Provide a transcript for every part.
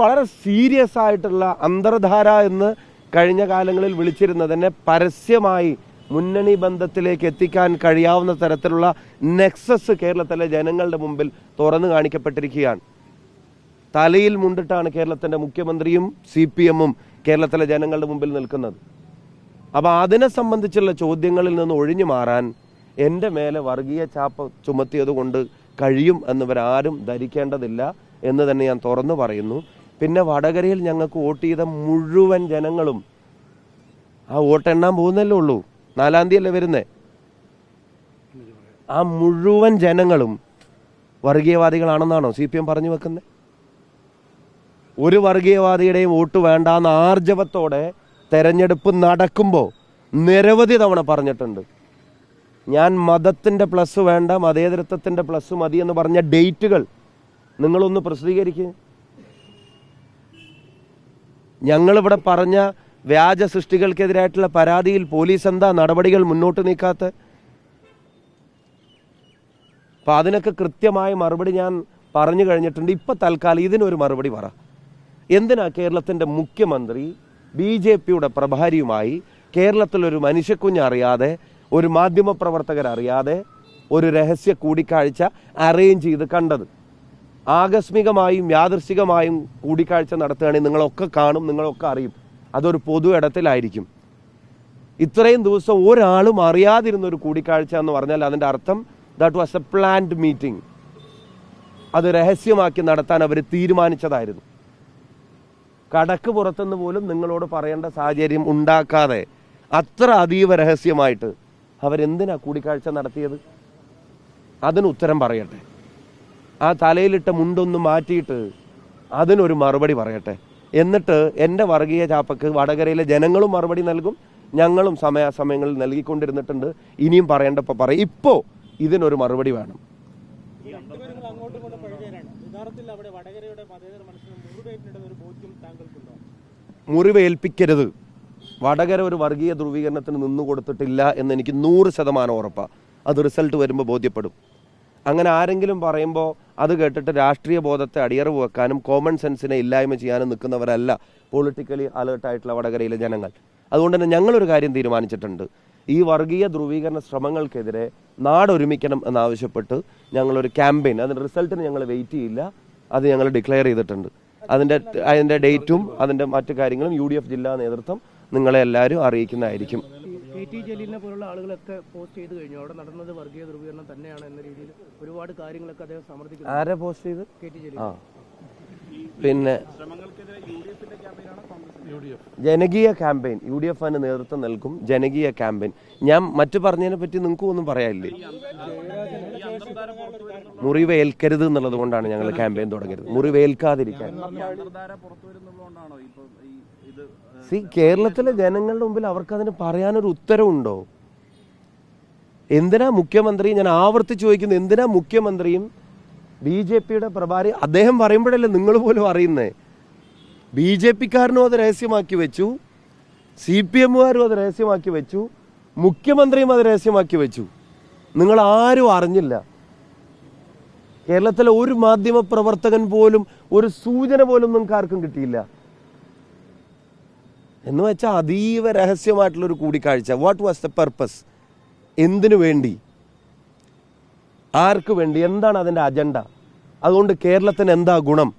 വളരെ സീരിയസ് ആയിട്ടുള്ള അന്തർധാര എന്ന് കഴിഞ്ഞ കാലങ്ങളിൽ വിളിച്ചിരുന്നതിനെ പരസ്യമായി മുന്നണി ബന്ധത്തിലേക്ക് എത്തിക്കാൻ കഴിയാവുന്ന തരത്തിലുള്ള നെക്സസ് കേരളത്തിലെ ജനങ്ങളുടെ മുമ്പിൽ തുറന്നു കാണിക്കപ്പെട്ടിരിക്കുകയാണ്. തലയിൽ മുണ്ടിട്ടാണ് കേരളത്തിന്റെ മുഖ്യമന്ത്രിയും സി പി എമ്മും കേരളത്തിലെ ജനങ്ങളുടെ മുമ്പിൽ നിൽക്കുന്നത്. അപ്പോൾ അതിനെ സംബന്ധിച്ചുള്ള ചോദ്യങ്ങളിൽ നിന്ന് ഒഴിഞ്ഞു മാറാൻ എന്റെ മേലെ വർഗീയ ചാപ്പ ചുമത്തിയത് കൊണ്ട് കഴിയും എന്നിവരാരും ധരിക്കേണ്ടതില്ല എന്ന് തന്നെ ഞാൻ തുറന്നു പറയുന്നു. പിന്നെ വടകരയിൽ ഞങ്ങൾക്ക് വോട്ട് ചെയ്ത മുഴുവൻ ജനങ്ങളും ആ വോട്ട് എണ്ണാൻ പോകുന്നല്ലേ ഉള്ളൂ. നാലാം തീയതി അല്ലേ വരുന്നേ? ആ മുഴുവൻ ജനങ്ങളും വർഗീയവാദികളാണെന്നാണോ സി പി എം പറഞ്ഞു വെക്കുന്നത് ഒരു വർഗീയവാദിയുടെയും വോട്ട് വേണ്ട എന്ന ആർജവത്തോടെ തെരഞ്ഞെടുപ്പ് നടക്കുമ്പോൾ നിരവധി തവണ പറഞ്ഞിട്ടുണ്ട്. ഞാൻ മതത്തിന്റെ പ്ലസ് വേണ്ട മതേതരത്വത്തിന്റെ പ്ലസ് മതി എന്ന് പറഞ്ഞ ഡേറ്റുകൾ നിങ്ങളൊന്ന് പ്രസിദ്ധീകരിക്കുക ഞങ്ങളിവിടെ പറഞ്ഞ വ്യാജ സൃഷ്ടികൾക്കെതിരായിട്ടുള്ള പരാതിയിൽ പോലീസ് എന്താ നടപടികൾ മുന്നോട്ട് നീക്കാത്ത? അപ്പം അതിനൊക്കെ കൃത്യമായ മറുപടി ഞാൻ പറഞ്ഞു കഴിഞ്ഞിട്ടുണ്ട്. ഇപ്പം തൽക്കാലം ഇതിനൊരു മറുപടി പറ. എന്തിനാ കേരളത്തിന്റെ മുഖ്യമന്ത്രി ബി ജെ പിയുടെ പ്രഭാരിയുമായി കേരളത്തിലൊരു മനുഷ്യക്കുഞ്ഞ് അറിയാതെ ഒരു മാധ്യമപ്രവർത്തകരറിയാതെ ഒരു രഹസ്യ കൂടിക്കാഴ്ച അറേഞ്ച് ചെയ്ത് കണ്ടത്? ആകസ്മികമായും യാദൃശികമായും കൂടിക്കാഴ്ച നടത്തുകയാണെങ്കിൽ നിങ്ങളൊക്കെ കാണും നിങ്ങളൊക്കെ അറിയും. അതൊരു പൊതു ഇടത്തിലായിരിക്കും. ഇത്രയും ദിവസം ഒരാളും അറിയാതിരുന്ന ഒരു കൂടിക്കാഴ്ച എന്ന് പറഞ്ഞാൽ അതിന്റെ അർത്ഥം that was a planned meeting അത് രഹസ്യമാക്കി നടത്താൻ അവർ തീരുമാനിച്ചതായിരുന്നു. കടക്ക് പുറത്തുനിന്ന് പോലും നിങ്ങളോട് പറയേണ്ട സാഹചര്യം ഉണ്ടാക്കാതെ അത്ര അതീവ രഹസ്യമായിട്ട് അവരെന്തിനാ കൂടിക്കാഴ്ച നടത്തിയത്? അതിന് ഉത്തരം പറയട്ടെ. ആ തലയിലിട്ട മുണ്ടൊന്ന് മാറ്റിയിട്ട് അതിനൊരു മറുപടി പറയട്ടെ. എന്നിട്ട് എന്റെ വർഗീയ ചാപ്പക്ക് വടകരയിലെ ജനങ്ങളും മറുപടി നൽകും. ഞങ്ങളും സമയാസമയങ്ങളിൽ നൽകിക്കൊണ്ടിരുന്നിട്ടുണ്ട്. ഇനിയും പറയേണ്ടപ്പോൾ പറയും. ഇപ്പോൾ ഇതിനൊരു മറുപടി വേണം. മുറിവേൽപ്പിക്കരുത്. വടകര ഒരു വർഗീയ ധ്രുവീകരണത്തിന് നിന്നു കൊടുത്തിട്ടില്ല എന്ന് എനിക്ക് നൂറ് ശതമാനം ഉറപ്പാണ് അത് റിസൾട്ട് വരുമ്പോൾ ബോധ്യപ്പെടും. അങ്ങനെ ആരെങ്കിലും പറയുമ്പോൾ അത് കേട്ടിട്ട് രാഷ്ട്രീയ ബോധത്തെ അടിയറവ് വെക്കാനും കോമൺ സെൻസിനെ ഇല്ലായ്മ ചെയ്യാനും നിൽക്കുന്നവരല്ല പൊളിറ്റിക്കലി അലേർട്ടായിട്ടുള്ള വടകരയിലെ ജനങ്ങൾ. അതുകൊണ്ട് തന്നെ ഞങ്ങളൊരു കാര്യം തീരുമാനിച്ചിട്ടുണ്ട്. ഈ വർഗീയ ധ്രുവീകരണ ശ്രമങ്ങൾക്കെതിരെ നാടൊരുമിക്കണം എന്നാവശ്യപ്പെട്ട് ഞങ്ങളൊരു ക്യാമ്പയിൻ അതിന്റെ റിസൾട്ടിന് ഞങ്ങൾ വെയിറ്റ് ചെയ്യില്ല. അത് ഞങ്ങൾ ഡിക്ലെയർ ചെയ്തിട്ടുണ്ട്. അതിന്റെ അതിന്റെ ഡേറ്റും അതിന്റെ മറ്റു കാര്യങ്ങളും യു ജില്ലാ നേതൃത്വം നിങ്ങളെ എല്ലാവരും അറിയിക്കുന്നതായിരിക്കും. കെ ടി ജലീലിനെ പോലുള്ള ആളുകളൊക്കെ പോസ്റ്റ് ചെയ്ത് കഴിഞ്ഞു. അവിടെ നടന്നത് വർഗീയ ധ്രുവീകരണം തന്നെയാണ് എന്ന രീതിയിൽ ഒരുപാട് കാര്യങ്ങളൊക്കെ അദ്ദേഹം സമർത്ഥിക്കുന്നു. ആരെ പോസ്റ്റ് ചെയ്ത്? K T Jaleel. ആ. പിന്നെ ജനകീയ ക്യാമ്പയിൻ യു ഡി എഫ് ആണ് നേതൃത്വം നൽകും ജനകീയ ക്യാമ്പയിൻ ഞാൻ മറ്റു പറഞ്ഞതിനെ പറ്റി നിങ്ങൾക്കും ഒന്നും പറയാനില്ലേ? മുറിവേൽക്കരുത് എന്നുള്ളത് കൊണ്ടാണ് ഞങ്ങൾ ക്യാമ്പയിൻ തുടങ്ങിയത്. മുറിവേൽക്കാതിരിക്കാൻ. സി കേരളത്തിലെ ജനങ്ങളുടെ മുമ്പിൽ അവർക്ക് അതിന് പറയാനൊരു ഉത്തരവുണ്ടോ? എന്തിനാ മുഖ്യമന്ത്രി ഞാൻ ആവർത്തിച്ച് ചോദിക്കുന്നു എന്തിനാ മുഖ്യമന്ത്രിയും ബി ജെ പിയുടെ പ്രഭാരി അദ്ദേഹം പറയുമ്പോഴല്ലേ നിങ്ങൾ പോലും അറിയുന്നേ? ബി ജെ പിക്കാരനും അത് രഹസ്യമാക്കി വെച്ചു സി പി എമ്മുകാരും അത് രഹസ്യമാക്കി വെച്ചു മുഖ്യമന്ത്രിയും അത് രഹസ്യമാക്കി വെച്ചു. നിങ്ങൾ ആരും അറിഞ്ഞില്ല. കേരളത്തിലെ ഒരു മാധ്യമ പ്രവർത്തകൻ പോലും ഒരു സൂചന പോലും നിങ്ങൾക്ക് ആർക്കും കിട്ടിയില്ല. എന്ന് വെച്ചാൽ അതീവ രഹസ്യമായിട്ടുള്ളൊരു കൂടിക്കാഴ്ച. വാട്ട് വാസ് ദ പർപ്പസ് എന്തിനു വേണ്ടി? ആർക്ക് വേണ്ടി? എന്താണ് അതിന്റെ അജണ്ട അതുകൊണ്ട് കേരളത്തിന് എന്താ ഗുണം?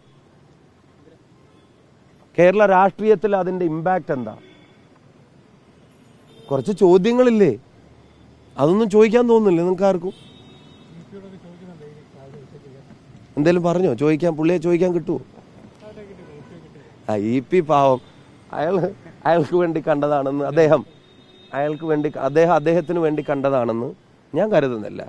കേരള രാഷ്ട്രീയത്തിൽ അതിന്റെ ഇമ്പാക്റ്റ് എന്താ? കുറച്ച് ചോദ്യങ്ങളില്ലേ? അതൊന്നും ചോദിക്കാൻ തോന്നുന്നില്ല നിങ്ങൾക്ക് ആർക്കും എന്തേലും പറഞ്ഞോ? ചോദിക്കാൻ പുള്ളിയെ ചോദിക്കാൻ കിട്ടുമോ ആ പി പാവം. അയാൾ അയാൾക്ക് വേണ്ടി കണ്ടതാണെന്ന് അദ്ദേഹം അയാൾക്ക് വേണ്ടി അദ്ദേഹം അദ്ദേഹത്തിന് വേണ്ടി കണ്ടതാണെന്ന് ഞാൻ കരുതുന്നില്ല.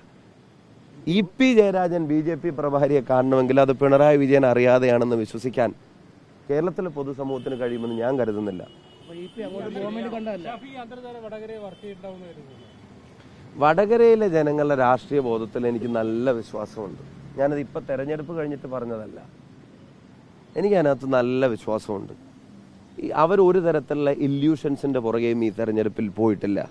E P Jayarajan B J P പ്രഭാരിയെ കാണണമെങ്കിൽ അത് പിണറായി വിജയൻ അറിയാതെയാണെന്ന് വിശ്വസിക്കാൻ കേരളത്തിലെ പൊതുസമൂഹത്തിന് കഴിയുമെന്ന് ഞാൻ കരുതുന്നില്ല. അപ്പൊ അങ്ങോട്ട് പോകാൻ കണ്ടതല്ല? ഷാഫി അന്തർധാര വടകരയെ വർക്ക് ചെയ്തിട്ടുണ്ടാവുന്ന വടകരയിലെ ജനങ്ങളുടെ രാഷ്ട്രീയ ബോധത്തിൽ എനിക്ക് നല്ല വിശ്വാസമുണ്ട്. ഞാനത് ഇപ്പം തെരഞ്ഞെടുപ്പ് കഴിഞ്ഞിട്ട് പറഞ്ഞതല്ല. എനിക്ക് അതിനകത്ത് നല്ല വിശ്വാസമുണ്ട്. അവർ ഒരു തരത്തിലുള്ള ഇല്യൂഷൻസിന്റെ പുറകെയും ഈ തെരഞ്ഞെടുപ്പിൽ പോയിട്ടില്ല.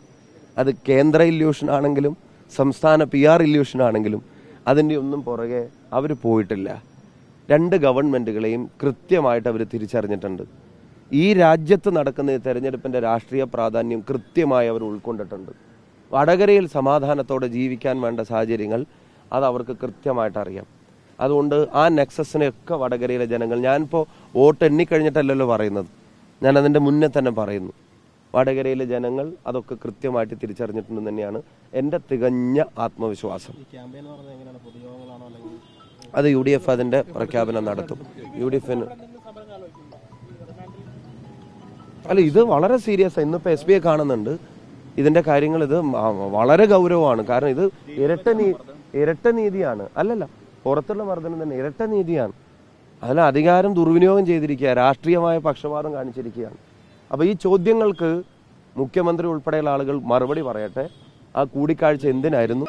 അത് കേന്ദ്ര ഇല്യൂഷൻ ആണെങ്കിലും സംസ്ഥാന പി ആർ ഇല്യൂഷൻ ആണെങ്കിലും അതിന്റെ ഒന്നും പുറകെ അവർ പോയിട്ടില്ല. രണ്ട് ഗവൺമെന്റുകളെയും കൃത്യമായിട്ട് അവർ തിരിച്ചറിഞ്ഞിട്ടുണ്ട്. ഈ രാജ്യത്ത് നടക്കുന്ന ഈ തെരഞ്ഞെടുപ്പിന്റെ രാഷ്ട്രീയ പ്രാധാന്യം കൃത്യമായി അവർ ഉൾക്കൊണ്ടിട്ടുണ്ട്. വടകരയിൽ സമാധാനത്തോടെ ജീവിക്കാൻ വേണ്ട സാഹചര്യങ്ങൾ അത് അവർക്ക് കൃത്യമായിട്ട് അറിയാം. അതുകൊണ്ട് ആ നെക്സസിനെയൊക്കെ വടകരയിലെ ജനങ്ങൾ ഞാനിപ്പോൾ വോട്ട് എണ്ണിക്കഴിഞ്ഞിട്ടല്ലല്ലോ പറയുന്നത്. ഞാൻ അതിന്റെ മുന്നേ തന്നെ പറയുന്നു. വടകരയിലെ ജനങ്ങൾ അതൊക്കെ കൃത്യമായിട്ട് തിരിച്ചറിഞ്ഞിട്ടുണ്ടെന്ന് തന്നെയാണ് എന്റെ തികഞ്ഞ ആത്മവിശ്വാസം. അത് യു ഡി എഫ് അതിന്റെ പ്രഖ്യാപനം നടത്തും. യു ഡി എഫിന് അല്ല ഇത് വളരെ സീരിയസ് ഇന്നിപ്പോൾ എസ് ബി ഐ കാണുന്നുണ്ട്. ഇതിന്റെ കാര്യങ്ങൾ ഇത് വളരെ ഗൗരവമാണ്. കാരണം ഇത് ഇരട്ട നീ ഇരട്ട നീതിയാണ്. അല്ലല്ല പുറത്തുള്ള മർദ്ദനം തന്നെ ഇരട്ട നീതിയാണ്. അതിൽ അധികാരം ദുർവിനിയോഗം ചെയ്തിരിക്കുക രാഷ്ട്രീയമായ പക്ഷപാതം കാണിച്ചിരിക്കുകയാണ്. അപ്പോൾ ഈ ചോദ്യങ്ങൾക്ക് മുഖ്യമന്ത്രി ഉൾപ്പെടെയുള്ള ആളുകൾ മറുപടി പറയട്ടെ. ആ കൂടിക്കാഴ്ച എന്തിനായിരുന്നു?